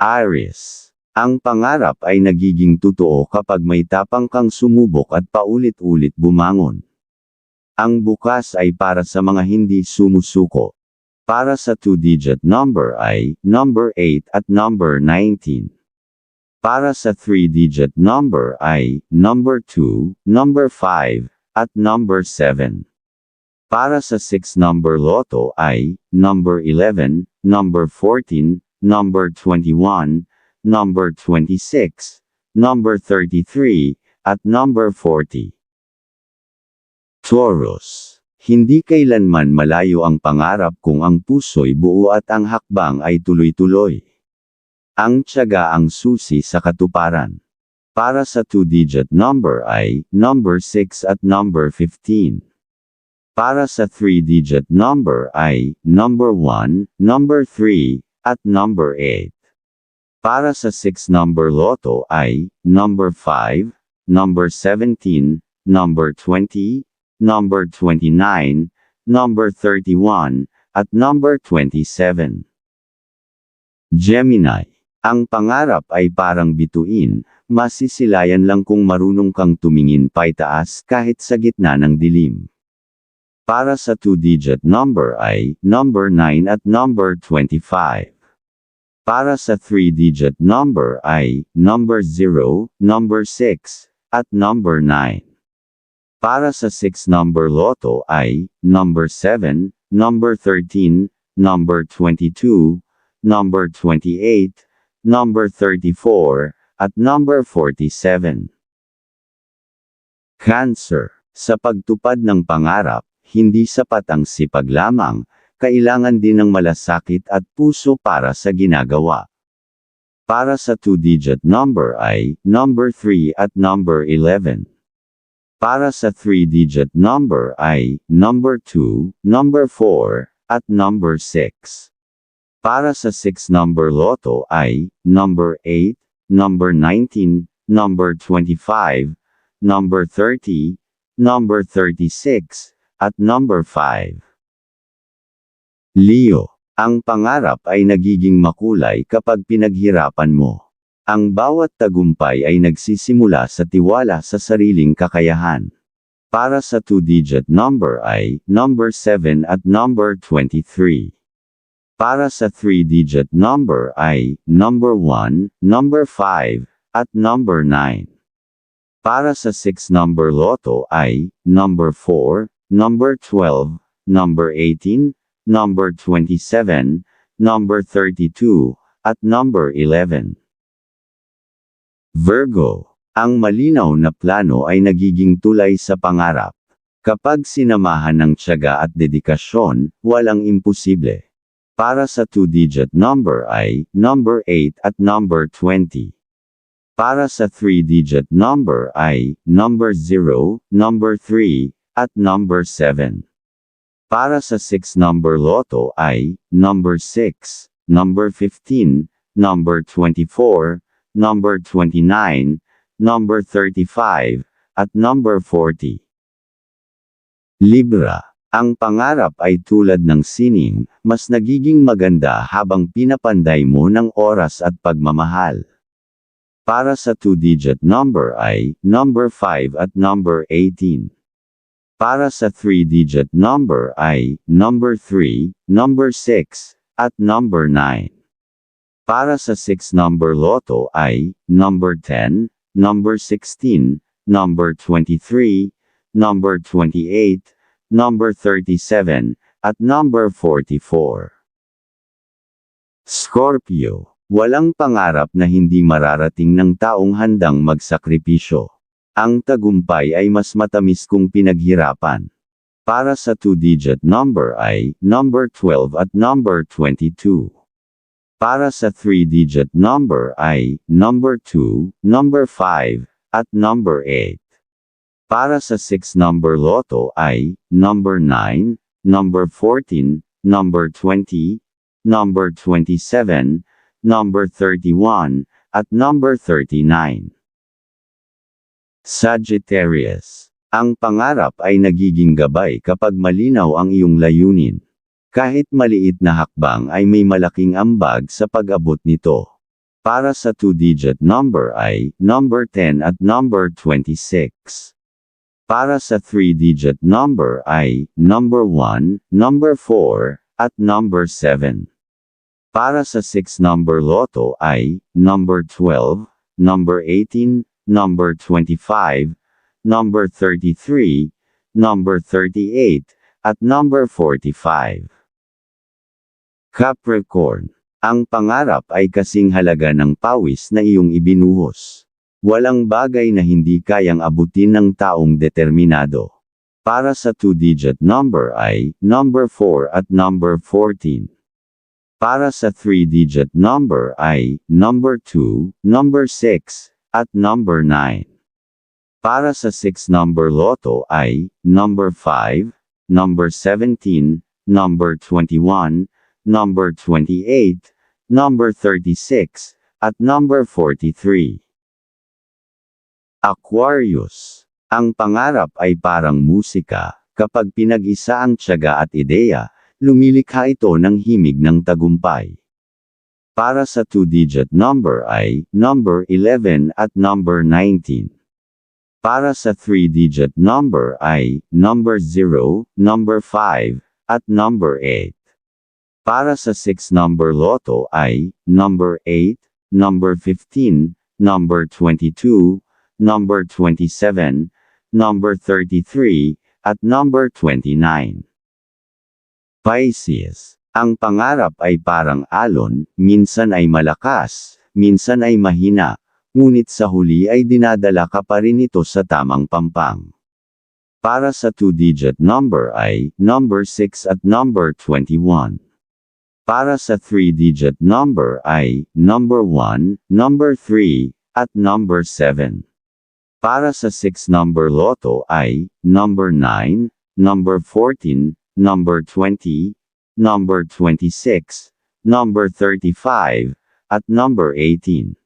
Aries. Ang pangarap ay nagiging totoo kapag may tapang kang sumubok at paulit-ulit bumangon. Ang bukas ay para sa mga hindi sumusuko. Para sa two-digit number ay number 8 at number 19. Para sa three-digit number ay number 2, number 5, at number 7. Para sa 6-number loto ay number 11, number 14, number 21, number 26, number 33, at number 40. Taurus. Hindi kailanman malayo ang pangarap kung ang puso'y buo at ang hakbang ay tuloy-tuloy. Ang tiyaga ang susi sa katuparan. Para sa two-digit number ay number 6 at number 15. Para sa three-digit number ay number 1, number 3, at number 8. Para sa 6-number loto ay number 5, number 17, number 20, number 29, number 31, at number 27. Gemini. Ang pangarap ay parang bituin, masisilayan lang kung marunong kang tumingin paitaas kahit sa gitna ng dilim. Para sa two-digit number ay number 9 at number 25. Para sa three-digit number ay number 0, number 6, at number 9. Para sa 6-number loto ay number 7, number 13, number 22, number 28, number 34, at number 47. Cancer. Sa pagtupad ng pangarap, hindi sapat ang sipag lamang, kailangan din ng malasakit at puso para sa ginagawa. Para sa two-digit number ay number 3 at number 11. Para sa three-digit number ay number 2, number 4, at number 6. Para sa 6-number loto ay number 8, number 19, number 25, number 30, number 36, at number 5. Leo, ang pangarap ay nagiging makulay kapag pinaghirapan mo. Ang bawat tagumpay ay nagsisimula sa tiwala sa sariling kakayahan. Para sa two-digit number ay number 7 at number 23. Para sa three-digit number ay number 1, number 5, at number 9. Para sa 6-number loto ay number 4, number 12, number 18, number 27, number 32, at number 11. Virgo, ang malinaw na plano ay nagiging tulay sa pangarap. Kapag sinamahan ng tiyaga at dedikasyon, walang imposible. Para sa two-digit number ay number 8 at number 20. Para sa three-digit number ay number 0, number 3, at number 7. Para sa 6-number loto ay number 6, number 15, number 24, number 29, number 35, at number 40. Libra. Ang pangarap ay tulad ng sining, mas nagiging maganda habang pinapanday mo ng oras at pagmamahal. Para sa two-digit number ay number 5 at number 18. Para sa three-digit number ay number 3, number 6, at number 9. Para sa 6-number loto ay number 10, number 16, number 23, number 28, number 37, at number 44. Scorpio. Walang pangarap na hindi mararating ng taong handang magsakripisyo. Ang tagumpay ay mas matamis kung pinaghirapan. Para sa two-digit number ay number 12 at number 22. Para sa three-digit number ay number 2, number 5, at number 8. Para sa 6-number loto ay number 9, number 14, number 20, number 27, number 31, at number 39. Sagittarius. Ang pangarap ay nagiging gabay kapag malinaw ang iyong layunin. Kahit maliit na hakbang ay may malaking ambag sa pag-abot nito. Para sa two-digit number ay number 10 at number 26. Para sa three-digit number ay number 1, number 4, at number 7. Para sa six-number loto ay number 12, number 18, number 25, number 33, number 38, at number 45. Capricorn ang pangarap ay kasing halaga ng pawis na iyong ibinuhos. Walang bagay na hindi kayang abutin ng taong determinado. Para sa two-digit number ay number 4 at number 14. Para sa three-digit number ay number 2, number 6, at number 9. Para sa six-number loto ay number 5, number 17, number 21, number 28, number 36, at number 43. Aquarius. Ang pangarap ay parang musika, kapag pinag-isa ang tiyaga at ideya, lumilikha ito ng himig ng tagumpay. Para sa two-digit number ay number 11 at number 19. Para sa three-digit number ay number 0, number 5, at number 8. Para sa 6-number loto ay number 8, number 15, number 22, number 27, number 33, at number 29. Pisces. Ang pangarap ay parang alon, minsan ay malakas, minsan ay mahina, ngunit sa huli ay dinadala ka pa rin ito sa tamang pampang. Para sa two-digit number ay number 6 at number 21. Para sa three-digit number ay number 1, number 3, at number 7. Para sa six-number loto ay number 9, number 14, number 20, number 26, number 35, at number 18.